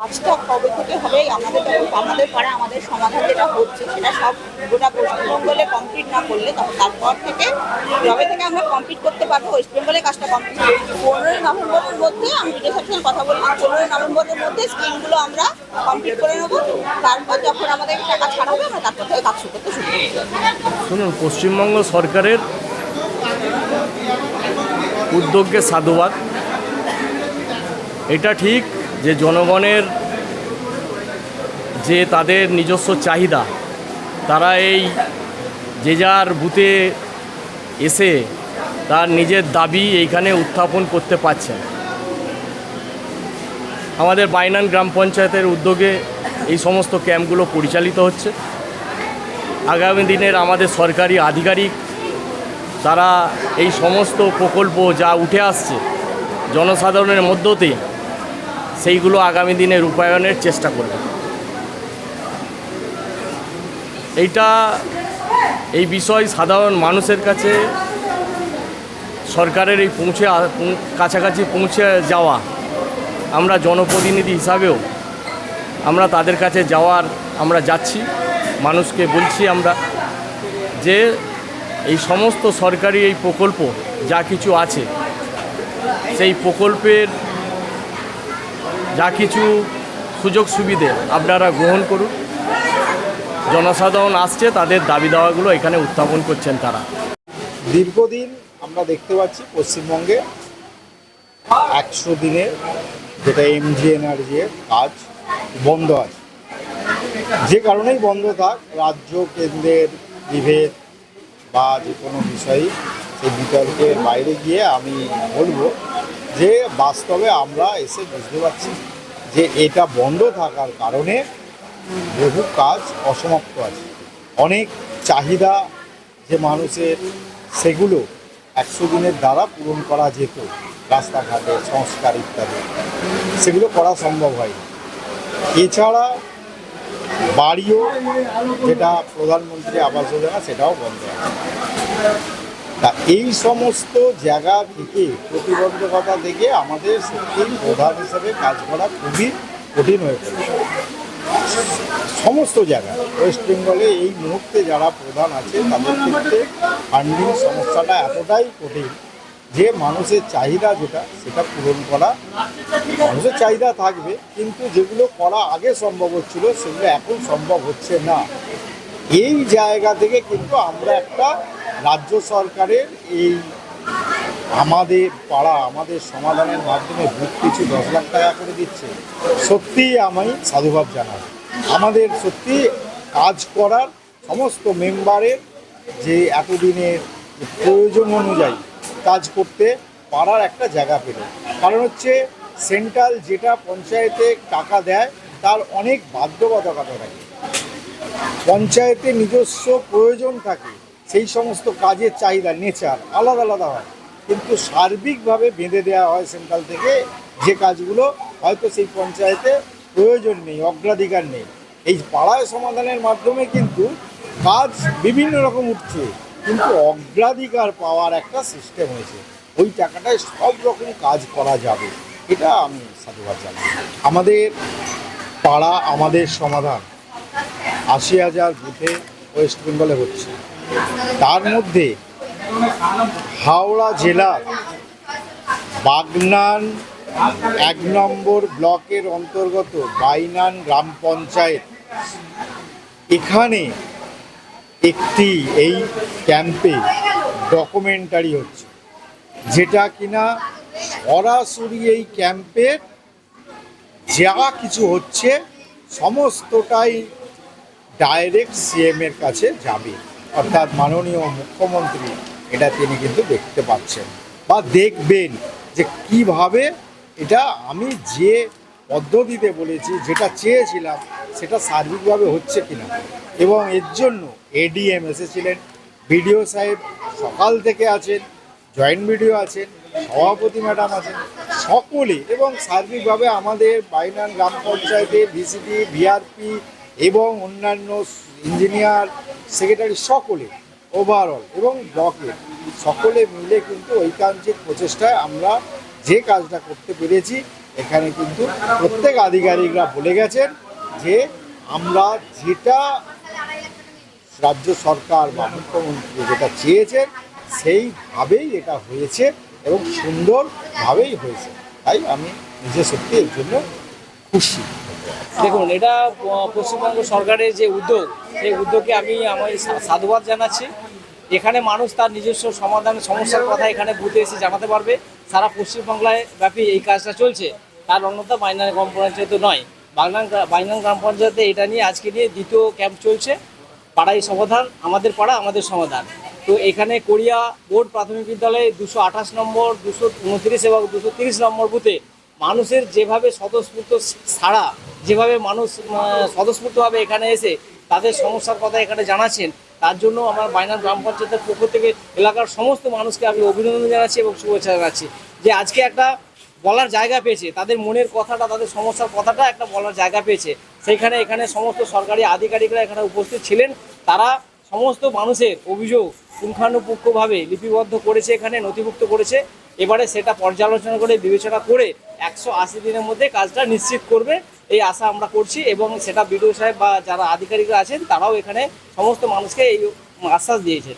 কাজটা কবে থেকে হবে, আমাদের আমাদের পাড়া আমাদের সমাধান যেটা হচ্ছে সেটা সব গোটা পশ্চিমবঙ্গে কমপ্লিট না করলে তখন তারপর থেকে যবে থেকে আমরা কমপ্লিট করতে পারব ওয়েস্ট বেঙ্গলে কাজটা কমপ্লিট পনেরোই নভেম্বরের মধ্যে আমি বিডিও সাথে কথা বললাম পনেরোই নভেম্বরের মধ্যে স্কিমগুলো আমরা কমপ্লিট করে নেব, তারপর যখন আমাদের টাকা ছাড়াবে আমরা তারপর থেকে কাজ শুরু করতে শুরু শুনুন, পশ্চিমবঙ্গ সরকারের উদ্যোগকে সাধুবাদ। এটা ঠিক যে জনগণের যে তাদের নিজস্ব চাহিদা, তারা এই যে যার বুথে এসে তার নিজের দাবি এইখানে উত্থাপন করতে পারছেন। আমাদের বাইনান গ্রাম পঞ্চায়েতের উদ্যোগে এই সমস্ত ক্যাম্পগুলো পরিচালিত হচ্ছে। আগামী দিনের আমাদের সরকারি আধিকারিক, তারা এই সমস্ত প্রকল্প যা উঠে আসছে, জনসাধারণের মধ্যতে সেইগুলো আগামী দিনে রূপায়ণের চেষ্টা করবে। এইটা এই বিষয় সাধারণ মানুষের কাছে সরকারের এই পৌঁছে কাছাকাছি পৌঁছে যাওয়া, আমরা জনপ্রতিনিধি হিসাবেও আমরা তাদের কাছে যাওয়ার আমরা যাচ্ছি, মানুষকে বলছি আমরা যে এই সমস্ত সরকারি এই প্রকল্প যা কিছু আছে, সেই প্রকল্পের যা কিছু সুযোগ সুবিধে আপনারা গ্রহণ করুন। জনসাধারণ আসছে, তাদের দাবি দাওয়াগুলো এখানে উত্থাপন করছেন তারা। দীর্ঘদিন আমরা দেখতে পাচ্ছি পশ্চিমবঙ্গে একশো দিনের যেটা এমজি এনার্জি এর কাজ বন্ধ আছে। যে কারণেই বন্ধ থাক, রাজ্য কেন্দ্রের বিভেদ বা যে কোনো বিষয়ই সেই বিতর্কের বাইরে গিয়ে আমি বলব যে বাস্তবে আমরা এসে বুঝতে পারছি যে এটা বন্ধ থাকার কারণে বহু কাজ অসমাপ্ত আছে। অনেক চাহিদা যে মানুষের, সেগুলো একশো দিনের দ্বারা পূরণ করা যেত, রাস্তাঘাটে, সংস্কার ইত্যাদি। সেগুলো করা সম্ভব হয় এছাড়া বাড়িও যেটা প্রধানমন্ত্রী আবাস যোজনা, সেটাও বন্ধ আছে। তা এই সমস্ত জায়গা থেকে প্রতিবন্ধকতা থেকে আমাদের সত্যি প্রধান হিসেবে কাজ করা খুবই কঠিন হয়ে পড়েছে। সমস্ত জায়গা ওয়েস্ট বেঙ্গলে এই মুহূর্তে যারা প্রধান আছে, তাদের ক্ষেত্রে ফান্ডিং সমস্যাটা এতটাই কঠিন যে মানুষের চাহিদা যেটা, সেটা পূরণ করা, মানুষের চাহিদা থাকবে, কিন্তু যেগুলো করা আগে সম্ভব হচ্ছিল, সেগুলো এখন সম্ভব হচ্ছে না। এই জায়গা থেকে কিন্তু আমরা একটা রাজ্য সরকারের এই আমাদের পাড়া, আমাদের সমাধানের মাধ্যমে বুথ কিছু দশ লাখ টাকা করে দিচ্ছে। সত্যিই আমি সাধুভাব জানাই। আমাদের সত্যি কাজ করার সমস্ত মেম্বারের যে এতদিনের প্রয়োজন অনুযায়ী কাজ করতে পারার একটা জায়গা পেল। কারণ হচ্ছে সেন্ট্রাল যেটা পঞ্চায়েতে টাকা দেয়, তার অনেক বাধ্যবাধকতা থাকে। পঞ্চায়েতে নিজস্ব প্রয়োজন থাকে, সেই সমস্ত কাজের চাহিদা, নেচার আলাদা আলাদা হয়। কিন্তু সার্বিকভাবে বেঁধে দেওয়া হয় সেন্ট্রাল থেকে যে কাজগুলো, হয়তো সেই পঞ্চায়েতে প্রয়োজন নেই, অগ্রাধিকার নেই। এই পাড়ায় সমাধানের মাধ্যমে কিন্তু কাজ বিভিন্ন রকম উঠছে, কিন্তু অগ্রাধিকার পাওয়ার একটা সিস্টেম হয়েছে। ওই টাকাটায় সব রকম কাজ করা যাবে, এটা আমি সাধুবাদ জানাই। আমাদের পাড়া আমাদের সমাধান। আশি হাজার বুথে ওয়েস্ট বেঙ্গলে হচ্ছে। তার মধ্যে হাওড়া জেলার বাগনান এক নম্বর ব্লকের অন্তর্গত বাইনান গ্রাম পঞ্চায়েত। এখানে একটি এই ক্যাম্পে ডকুমেন্টারি হচ্ছে, যেটা কিনা সরাসরি এই ক্যাম্পের যা কিছু হচ্ছে, সমস্তটাই ডাইরেক্ট সিএম এর কাছে যাবে। অর্থাৎ মাননীয় মুখ্যমন্ত্রী এটা তিনি কিন্তু দেখতে পাচ্ছেন বা দেখবেন যে কীভাবে এটা আমি যে পদ্ধতিতে বলেছি, যেটা চেয়েছিলাম, সেটা সার্বিকভাবে হচ্ছে কিনা। এবং এর জন্য এডিএম এসেছিলেন বিডিও সাহেব সকাল থেকে আছেন, জয়েন্ট বিডিও আছেন, সভাপতি ম্যাডাম আছেন, সকলে এবং সার্বিকভাবে আমাদের বাইনান গ্রাম পঞ্চায়েতে ভিসিডি ভিআরপি এবং অন্যান্য ইঞ্জিনিয়ার, সেক্রেটারি সকলে ওভারঅল এবং ব্লকের সকলে মিলে কিন্তু ঐকান্তিক প্রচেষ্টায় আমরা যে কাজটা করতে পেরেছি, এখানে কিন্তু প্রত্যেক আধিকারিকরা বলে গেছেন যে আমরা যেটা রাজ্য সরকার বা মুখ্যমন্ত্রী যেটা চেয়েছেন, সেইভাবেই এটা হয়েছে এবং সুন্দরভাবেই হয়েছে। তাই আমি নিজে সত্যি এর জন্য খুশি। দেখুন, এটা পশ্চিমবঙ্গ সরকারের যে উদ্যোগ, সেই উদ্যোগে আমি আমার সাধুবাদ জানাচ্ছি। এখানে মানুষ তার নিজস্ব সমাধান সমস্যার কথা এখানে বুথে এসে জানাতে পারবে। সারা পশ্চিমবাংলায় ব্যাপী এই কাজটা চলছে। তার অন্যতা বাইনান গ্রাম পঞ্চায়েত নয়। বাংলান বাইনান গ্রাম পঞ্চায়েতে এটা নিয়ে আজকে নিয়ে দ্বিতীয় ক্যাম্প চলছে। পাড়াই সমাধান, আমাদের পাড়া, আমাদের সমাধান। তো এখানে কোরিয়া বোর্ড প্রাথমিক বিদ্যালয়ে দুশো আঠাশ নম্বর, দুশো উনত্রিশ এবং দুশো তিরিশ নম্বর বুথে মানুষের যেভাবে স্বতঃস্ফূর্ত ছাড়া যেভাবে মানুষ স্বতঃস্ফূর্তভাবে এখানে এসে তাদের সমস্যার কথা এখানে জানাচ্ছেন, তার জন্য আমার বাইনার গ্রাম পঞ্চায়েতের পক্ষ থেকে এলাকার সমস্ত মানুষকে আমি অভিনন্দন জানাচ্ছি এবং শুভেচ্ছা জানাচ্ছি। যে আজকে একটা বলার জায়গা পেয়েছে, তাদের মনের কথাটা, তাদের সমস্যার কথাটা একটা বলার জায়গা পেয়েছে। সেইখানে এখানে সমস্ত সরকারি আধিকারিকরা এখানে উপস্থিত ছিলেন, তারা সমস্ত মানুষের অভিযোগ পুঙ্খানুপুঙ্খভাবে লিপিবদ্ধ করেছে এখানে, নথিভুক্ত করেছে। এবারে সেটা পর্যালোচনা করে, বিবেচনা করে একশো আশি দিনের মধ্যে কাজটা নিশ্চিত করবে। এই আশা আমরা করছি এবং সেটা বিডিও সাহেব বা যারা আধিকারিকরা আছেন, তারাও এখানে সমস্ত মানুষকে এই আশ্বাস দিয়েছেন।